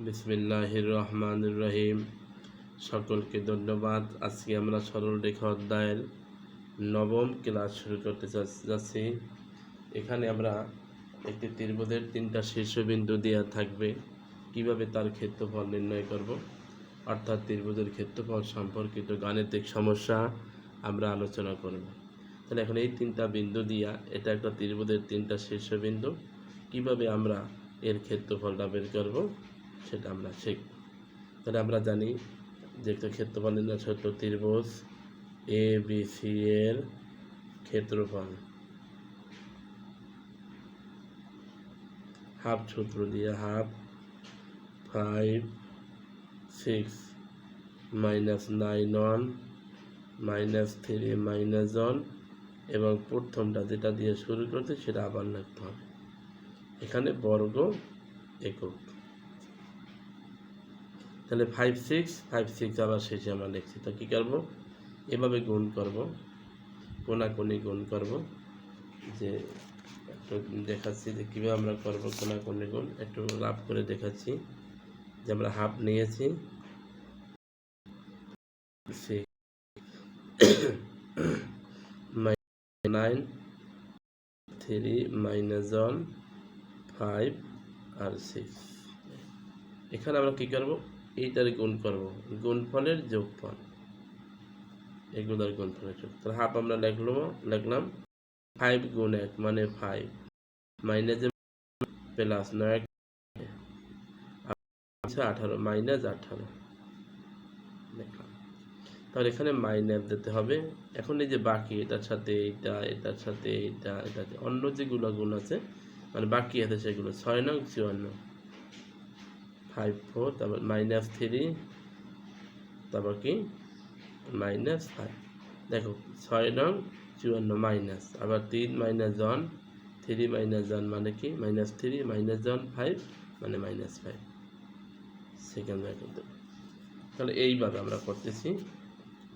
বিসমিল্লাহির রহমানির রহিম সকলকে ধন্যবাদ। আজকে আমরা সরল রেখা অধ্যায়ের নবম ক্লাস শুরু করতে যাচ্ছি এখানে আমরা একটি ত্রিভুজের তিনটা শীর্ষবিন্দু দেওয়া থাকবে। কীভাবে তার ক্ষেত্রফল নির্ণয় করব? অর্থাৎ ত্রিভুজের ক্ষেত্রফল সম্পর্কিত গাণিতিক সমস্যা আমরা আলোচনা করব। তাহলে এখন এই তিনটা বিন্দু দিয়া এটা একটা ত্রিভুজের তিনটা শীর্ষবিন্দু। কীভাবে আমরা এর ক্ষেত্রফলটা বের করব? সেটা আমরা শিখব তাহলে আমরা জানি যে একটা ক্ষেত্রফল নির্ণয় ছোট ত্রিভুজ এ বি সি এর ক্ষেত্রফল। হাফ সূত্র দিয়ে half five six minus nine one minus three minus one এবং প্রথমটা যেটা দিয়ে শুরু করতে সেটা আবার লিখতে হবে। এখানে বর্গ একক। তাহলে ফাইভ সিক্স ফাইভ সিক্স আবার শেষে আমরা লিখছি। তো কী করব? এভাবে গুণ করব, কোনাকুনি গুণ করব, যে একটু দেখাচ্ছি যে কীভাবে আমরা করব কোনাকুনি গুণ। একটু লাভ করে দেখাচ্ছি যে আমরা হাফ নিয়েছি। Nine three minus one five আর সিক্স এখানে আমরা কী করব? এইটার গুণ করব। গুণফলের যোগফল। এগুলোর গুণফলের যোগ। তাহলে হাফ আমরা লিখলো লিখলাম ফাইভ গুণ এক মানে ফাইভ মাইনাস প্লাস নয় আঠারো মাইনাস আঠারো। তাহলে এখানে মাইনাস দিতে হবে। এখন এই যে বাকি, এটার সাথে এটা এটার সাথে এটা এটা অন্য যেগুলো গুণ আছে মানে বাকি আছে সেগুলো, ছয় নং, চুয়ান্ন। ফাইভ ফোর তারপর মাইনাস থ্রি তারপর কি মাইনাস ফাইভ দেখো, ছয় নং চুয়ান্ন মাইনাস আবার তিন minus one three minus one মানে কি? Minus three minus one five মানে মাইনাস ফাইভ সেকেন্ড ব্র্যাকেট দেবো তাহলে এইভাবে আমরা করতেছি।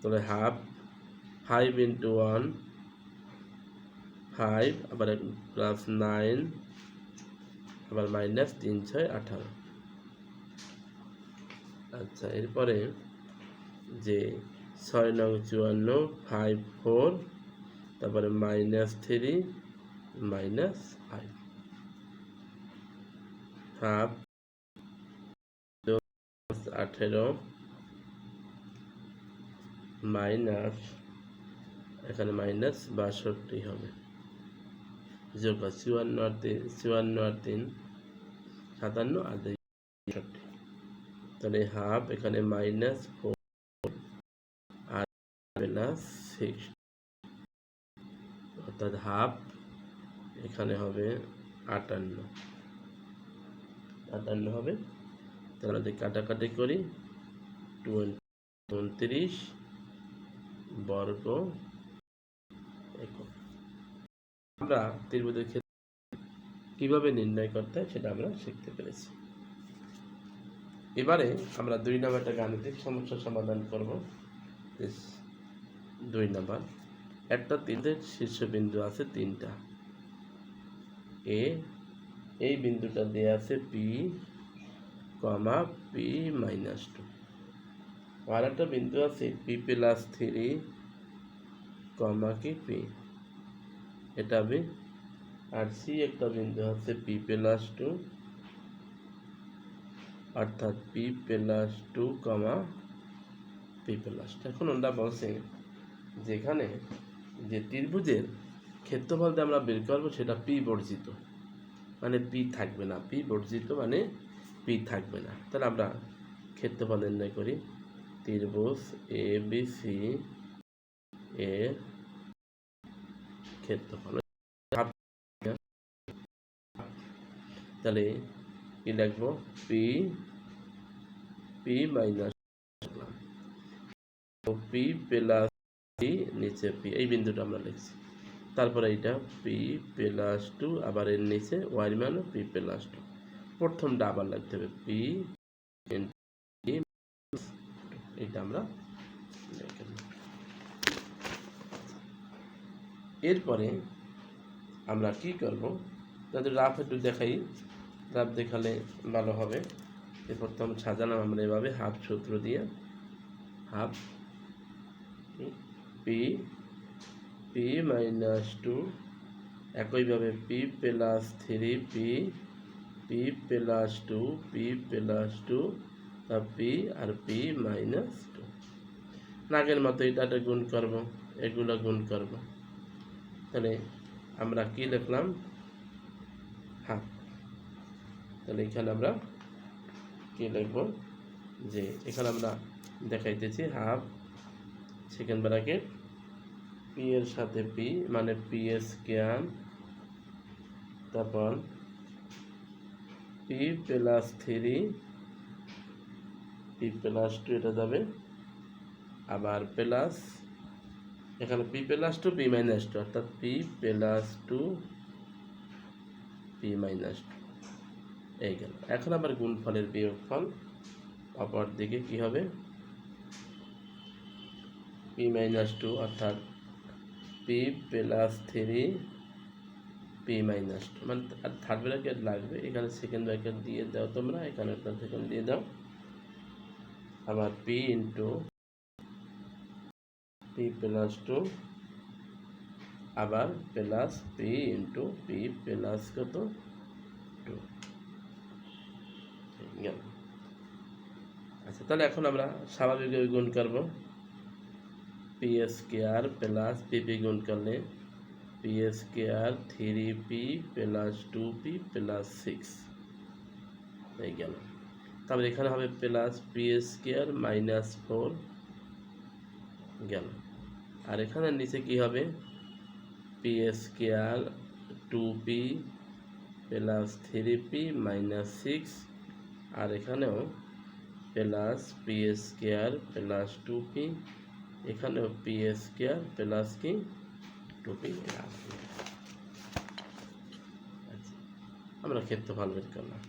তাহলে half five into one five আবার প্লাস নাইন আবার মাইনাস তিন, ছয়, আঠারো। আচ্ছা এরপরে যে ছয় নং চুয়ান্ন ফাইভ ফোর তারপরে minus three minus five half আঠেরো মাইনাস এখানে মাইনাস বাষট্টি হবে। যোগ চুয়ান্ন আর তিন, চুয়ান্ন আর তিন, সাতান্ন আর দুই তাহলে হাফ, এখানে মাইনাস ফোর, আর প্লাস সিক্স অর্থাৎ হাফ, এখানে হবে আটান্ন। আটান্ন হবে। তাহলে যদি কাটাকাটি করি উনত্রিশ বর্গ আমরা ত্রিভুজের ক্ষেত্রে কীভাবে নির্ণয় করতে হয় সেটা আমরা শিখতে পেরেছি। এবারে আমরা দুই নাম্বার একটা গাণিতিক সমস্যার সমাধান করব। দুই নাম্বার। একটা তিনটের শীর্ষবিন্দু আছে তিনটা। এ এই বিন্দুটা দেওয়া আছে P comma P minus two আর একটা বিন্দু আছে পি প্লাস থ্রি কমা কি পি এটা বি আর সি একটা বিন্দু আছে পি প্লাস টু অর্থাৎ P plus two comma P plus এখন ওরা বলছে, যেখানে যে ত্রিভুজের ক্ষেত্রফল যে আমরা বের করব, সেটা পি বর্জিত। মানে পি থাকবে না। পি বর্জিত মানে পি থাকবে না। তাহলে আমরা ক্ষেত্রফল নির্ণয় করি। ত্রিভুজ এ বি সি এর ক্ষেত্রফল। তাহলে কি লিখব? P P minus P plus P নিচে পি এই বিন্দুটা আমরা লিখছি। তারপরে এইটা পি প্লাস টু আবার এর নিচে ওয়াই মানে পি প্লাস টু প্রথমটা আবার লিখতে হবে পি এটা আমরা। এরপরে আমরা কি করব? তাদের রাফ একটু দেখাই। রাফ দেখালে ভালো হবে। প্রথম সাজালাম আমরা এভাবে হাফ সূত্র দিয়ে, half P P minus two একইভাবে P plus three P P plus two P plus two P আর পি মাইনাস টু নাগের মতো এটা গুণ করব, এগুলো গুণ করব। তাহলে আমরা কি লিখলাম? হাফ। তাহলে এখানে আমরা কি লিখব যে এখানে আমরা দেখাইতেছি হাফ সেকেন্ড ব্র্যাকেট পি এর সাথে পি মানে পি এস ক্যান তারপর P plus three P plus two এটা যাবে। আবার প্লাস এখানে P plus two P minus two অর্থাৎ P plus two P minus two এই গেল। এখন আবার গুণফলের বিয়োগফল। অপর দিকে কি হবে। পি মাইনাস টু অর্থাৎ P plus three, P minus two. মানে আর থার্ড ব্র্যাকেট লাগবে। এখানে সেকেন্ড ব্র্যাকেট দিয়ে দাও তোমরা, এখানে সেকেন্ড দিয়ে দাও। আবার P into P plus two, আবার plus P into P plus কত? টু। গেল আচ্ছা তাহলে এখন আমরা স্বাভাবিকভাবে গুণ করব। P square plus P P গুণ করলে P square three P plus two P plus six এই গেল। তারপরে এখানে হবে plus P square minus four গেল। আর এখানে নিচে কি হবে? P square two P plus three P minus six আর এখানেও plus P square plus two P, এখানেও পি এস কেয়ার প্লাস কি? Two P. আচ্ছা আমরা ক্ষেত্রফল বের করলাম।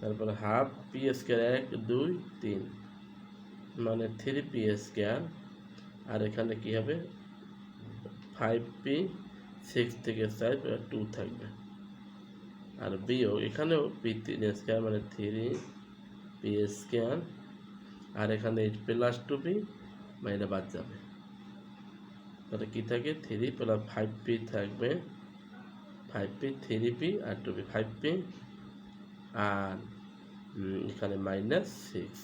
তারপরে হাফ পি এস কেয়ার এক, দুই, তিন মানে থ্রি পি এস কেয়ার আর এখানে কি হবে? ফাইভ পি, সিক্স থেকে চার টু থাকবে। আর বিও এখানেও পি তিন স্কোয়ার মানে থ্রি পি স্কোয়ার আর এখানে এইট প্লাস টু পি মানে এটা বাদ যাবে। তাহলে কী থাকে? থ্রি প্লাস ফাইভ পি থাকবে। ফাইভ পি থ্রি পি আর টু পি ফাইভ পি আর এখানে মাইনাস সিক্স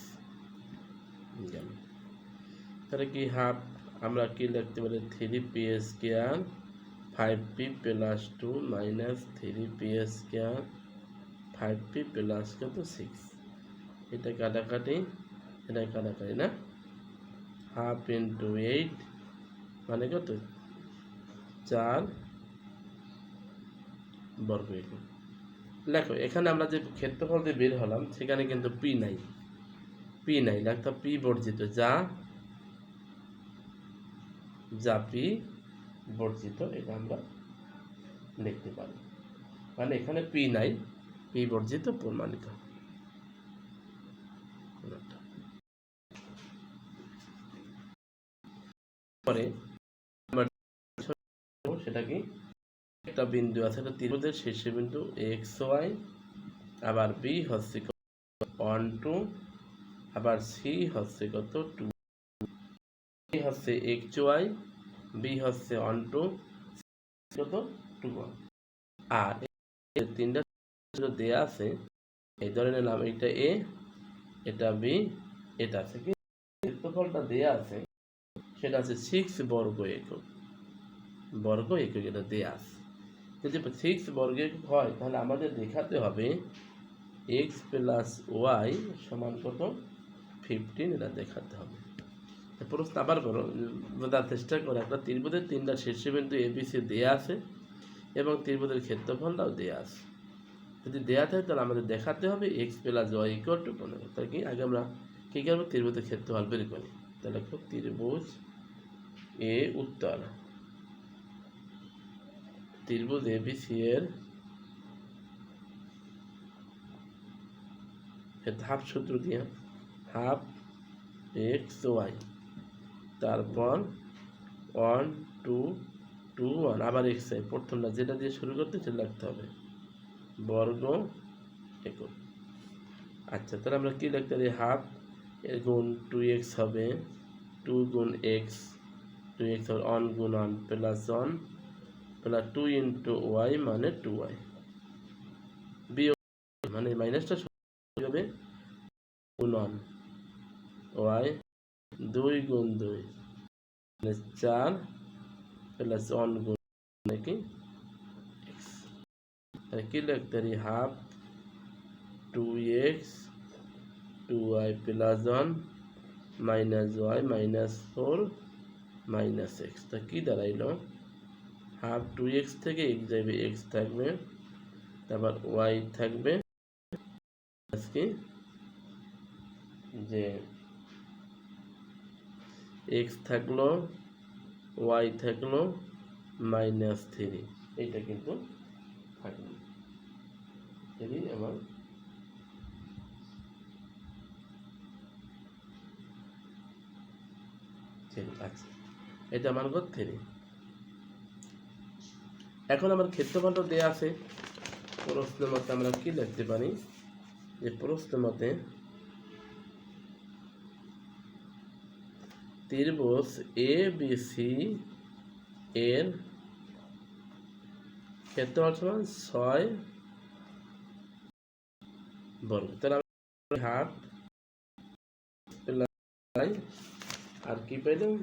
তাহলে কি হাফ? আমরা কি লিখতে পারি? Three P square five P plus two minus three P square, five P plus কত সিক্স। এটা কাটাকাটি এটা কাটাকাটি না? হাফ ইন্টু এইট মানে কত? চার বর্গ একক। লেখো এখানে আমরা যে ক্ষেত্রফল দিয়ে বের হলাম, সেখানে কিন্তু পি নাই। পি নাই, লাগতো পি বর্জিত যা যা পি বর্জিত, এটা আমরা লিখতে পারি। মানে এখানে পি নাই পি বর্জিত প্রমাণিত। পরে সেটা কি? একটা বিন্দু আছে এটা ত্রিভুজের শীর্ষ বিন্দু এক্স ওয়াই আবার বি হচ্ছে ওয়ান টু আবার সি হচ্ছে কত? টু হচ্ছে এক্স ওয়াই বি হচ্ছে ওয়ান টু কত টু ওয়ান আর তিনটা দেয়া আছে, এই ধরে নিলাম এটা এ, এটা বি, এটা আছে। কি ক্ষেত্রফলটা দেয়া আছে, সেটা আছে সিক্স বর্গ একক। বর্গ একক এটা দেয়া আছে। যদি সিক্স বর্গ একক হয়, তাহলে আমাদের দেখাতে হবে এক্স প্লাস ওয়াই সমান কত? ফিফটিন এটা দেখাতে হবে। প্রশ্ন আবার করো বোঝার চেষ্টা করো একটা ত্রিভুজের তিনটা শীর্ষবিন্দু এবিসি দেয়া আছে এবং ত্রিভুজের ক্ষেত্রফলটাও দেয়া আছে। যদি দেয়া থাকে, তাহলে আমাদের দেখাতে হবে X plus Y equal to পনেরো তাই কি? আগে আমরা কী করব? ত্রিভুজের ক্ষেত্রফল বের করি। তাহলে খুব ত্রিভুজ এ উত্তর। ত্রিভুজ এবিসি এর হাফ সূত্র দিয়ে হাফ এক্স ওয়াই তারপর ওয়ান টু টু ওয়ান আবার এক্স আই প্রথমটা যেটা দিয়ে শুরু করতে, সেটা লিখতে হবে। বর্গ একক। আচ্ছা তাহলে আমরা কী লিখতে পারি? হাফ এর গুণ টু এক্স হবে। টু গুণ এক্স টু এক্স হবে। অন গুণ one plus one plus two into Y মানে টু ওয়াই বিয়োগ মানে মাইনাসটা হবে। গুণ অন ওয়াই দুই গুণ দুই। মানে চার প্লাস অন গুণ নাকি তাহলে কি লিখতে পারি? Half two X two Y plus one minus Y minus four minus X তা কী দাঁড়াইলো? হাফ টু এক্স থেকে এক্স যাবে এক্স থাকবে, তারপর ওয়াই থাকবে। কি? যে এক্স থাকল ওয়াই থাকল মাইনাস থ্রি এইটা কিন্তু থাকল। থ্রি থ্রি আচ্ছা। এটা আমার ঘর থ্রি এখন আমার ক্ষেত্রফলটা দেওয়া আছে। প্রশ্ন মতে আমরা কি লিখতে পারি? যে প্রশ্ন মতে ত্রিভুজ এ বি সি এর ক্ষেত্রফল সমান ছয় বর্গ। তাহলে আমরা হাফ আর কি পেলাম?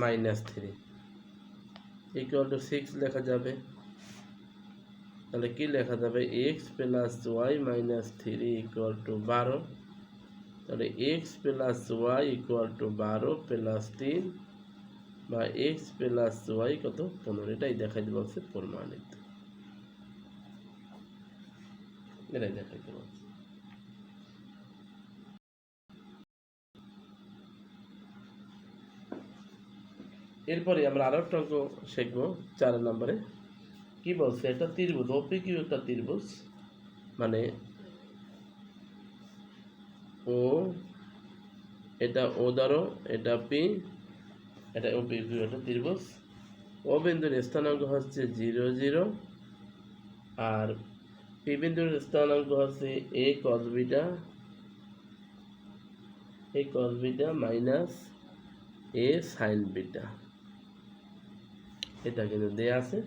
Minus three. Equal to six লেখা যাবে। তাহলে কি লেখা যাবে? X plus Y minus three equal to বারো। তাহলে X plus Y equal to বারো প্লাস তিন বা এক্স প্লাস ওয়াই কত? পনেরো। এটাই দেখাইতে বলছে প্রমাণিত। এটাই দেখাইতে বলছে এরপরে আমরা আরও একটা অঙ্ক শিখব চার নম্বরে। কি বলছে? একটা ত্রিভুজ ওপি কিউ একটা ত্রিভুজ। মানে ও, এটা ও ধরো এটা পি, এটা ও পি একটা ত্রিভুজ। ও বিন্দুর স্থানাঙ্ক হচ্ছে জিরো জিরো। আর পি বিন্দুর স্থানাঙ্ক হচ্ছে A cos beta A cos beta minus A sine beta. এটা কিন্তু দেয়া আছে।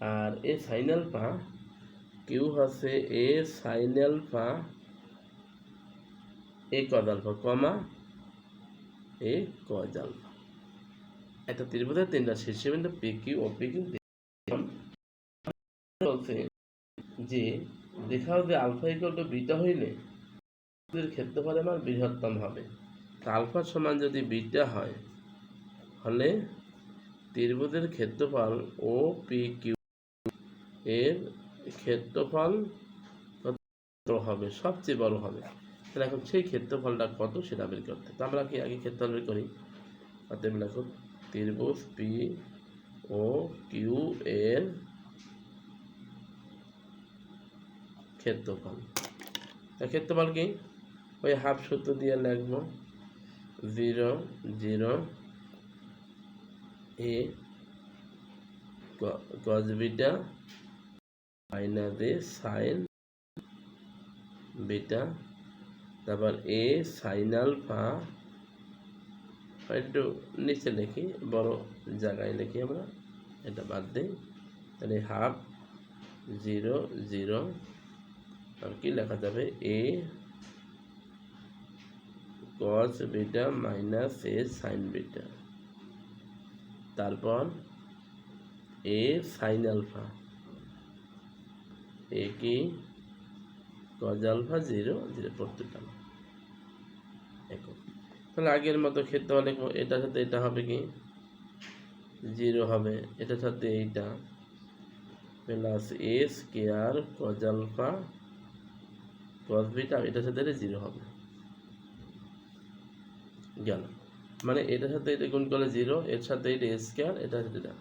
আর এ সাইন আলফা কিউ হচ্ছে A sine alpha A cos alpha comma, A cos alpha একটা ত্রিভুজের তিনটা শীর্ষবিন্দু পি কিউ ও পি কিউ বলছে যে, দেখাও যে আলফা ইকুয়াল টু বিটা হইলে ক্ষেত্রফল আমার বৃহত্তম হবে। আলফা সমান যদি বিটা হয়, হলে ত্রিভুজের ক্ষেত্রফল ও পি কিউ এর ক্ষেত্রফল হবে? সবচেয়ে বড় হবে। তাহলে এখন সেই ক্ষেত্রফলটা কত সেটা বের করতে তো আমরা কি আগে ক্ষেত্রফল বের করি? অতএব লেখো, ত্রিভুজ পি ও কিউ এর ক্ষেত্রফল। ক্ষেত্রফল কি? ওই হাফ সূত্র দিয়ে লিখব, zero zero A cos minus A sine beta তারপর এ সাইন আলফা একটু নিচে লিখি বড় জায়গায় লিখি আমরা। এটা বাদ দিই। তাহলে হাফ জিরো জিরো আর কি লেখা যাবে? A cos beta minus A sine beta তারপর এ সাইন আলফা এ কি? কজ আলফা জিরো জিরো প্রত্যেকটা। একক। তাহলে আগের মতো ক্ষেত্রে অনেক এটার সাথে এটা হবে কি? জিরো হবে। এটার সাথে এইটা। Plus A square cos alpha cos beta, এটার সাথে এটা জিরো হবে। গেল। মানে এটার সাথে এটা গুণ করলে জিরো, এর সাথে এটা স্কোয়ার, এটার সাথে এটা।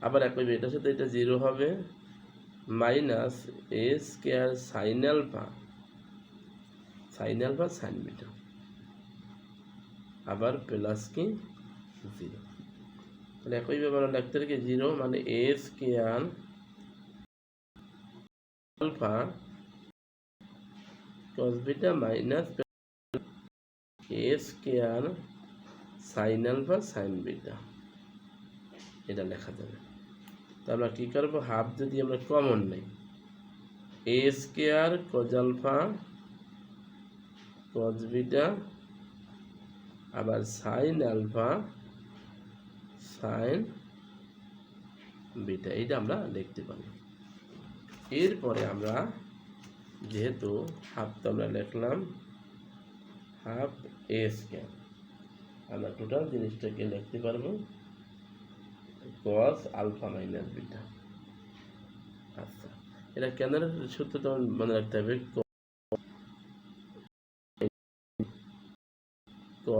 আবার একই এটার সাথে এটা জিরো হবে minus A square sine alpha. Sine alpha sine beta. আবার প্লাস কি? জিরো। তাহলে একইভাবে আমরা লিখতে কি? জিরো মানে A square alpha beta minus A square sine alpha sine beta. এটা লেখা যাবে। তো আমরা কী করব? হাফ যদি আমরা কমন নেই, A square cos alpha cos beta আবার সাইন আলফা সাইন বিটা এটা আমরা লিখতে পারি এরপরে আমরা যেহেতু হাফ তো আমরা লিখলাম হাফ এ স্কোয়ার আমরা টোটাল জিনিসটাকে লিখতে পারব কস আলফা মাইনাস বিটা আচ্ছা এটা কেন সূত্রটা মনে রাখতে হবে?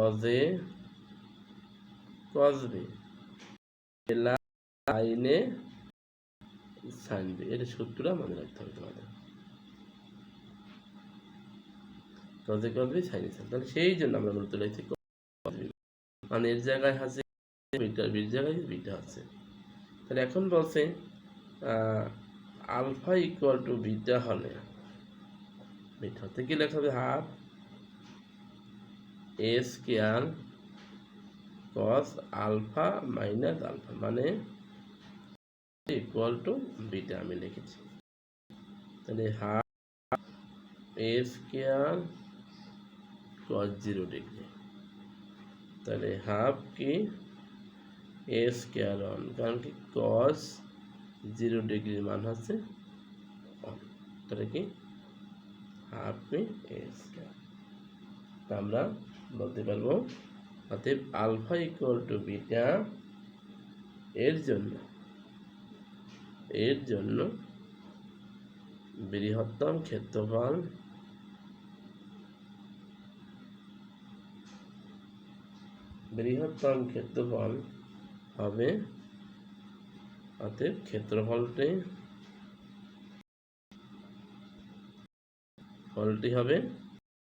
কজে কজবে লাইনে সাইন বি এটা সূত্রটা মনে রাখতে হবে তোমাদের। কজে সাইনে সাইন তাহলে সেই জন্য আমরা মূলত মানে এর জায়গায় আছে বিটা বির জায়গায় বিটা আছে। তাহলে এখন বলছে আলফা ইকুয়াল টু বিটা হলে, বিটা হতে কি লেখা হবে half A square cos alpha minus alpha মানে ইকুয়াল টু বিটা আমি লিখেছি। তাহলে half A square cos zero degree তাহলে হাফ কি এ স্কোয়ার অন কারণ কি কস জিরো ডিগ্রির মান হচ্ছে অন তাহলে কি? হাফ কি এ স্কোয়ার আমরা বলতে পারব। অতএব আলফা ইকুয়াল টু বিটা এর জন্য এর জন্য বৃহত্তম ক্ষেত্রফল বৃহত্তম ক্ষেত্রফল হবে, অতএব ক্ষেত্রফলটি, ফলটি হবে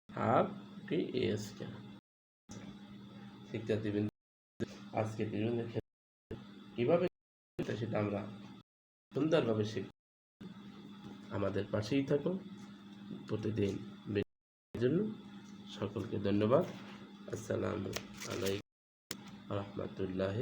হাফ টি এ স্কোয়ার শিক্ষার্থীবৃন্দ, আজকে বিভিন্ন ক্ষেত্রে কীভাবে সেটা আমরা সুন্দরভাবে শিখ আমাদের পাশেই থাকো প্রতিদিন জন্য সকলকে ধন্যবাদ। আসসালামু আলাইকুম রহমতুল্লাহ